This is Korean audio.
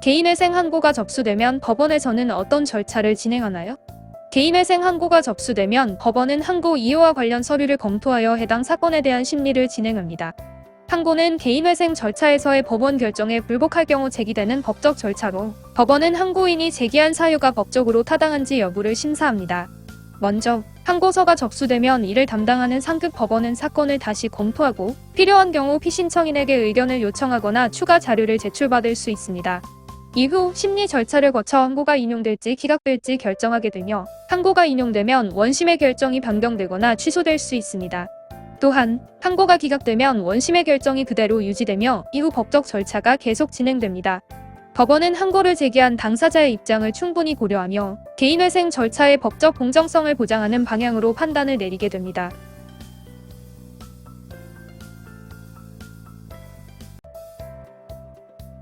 개인회생 항고가 접수되면 법원에서는 어떤 절차를 진행하나요? 개인회생 항고가 접수되면 법원은 항고 이유와 관련 서류를 검토하여 해당 사건에 대한 심리를 진행합니다. 항고는 개인회생 절차에서의 법원 결정에 불복할 경우 제기되는 법적 절차로 법원은 항고인이 제기한 사유가 법적으로 타당한지 여부를 심사합니다. 먼저 항고서가 접수되면 이를 담당하는 상급 법원은 사건을 다시 검토하고 필요한 경우 피신청인에게 의견을 요청하거나 추가 자료를 제출받을 수 있습니다. 이후 심리 절차를 거쳐 항고가 인용될지 기각될지 결정하게 되며 항고가 인용되면 원심의 결정이 변경되거나 취소될 수 있습니다. 또한 항고가 기각되면 원심의 결정이 그대로 유지되며 이후 법적 절차가 계속 진행됩니다. 법원은 항고를 제기한 당사자의 입장을 충분히 고려하며 개인회생 절차의 법적 공정성을 보장하는 방향으로 판단을 내리게 됩니다.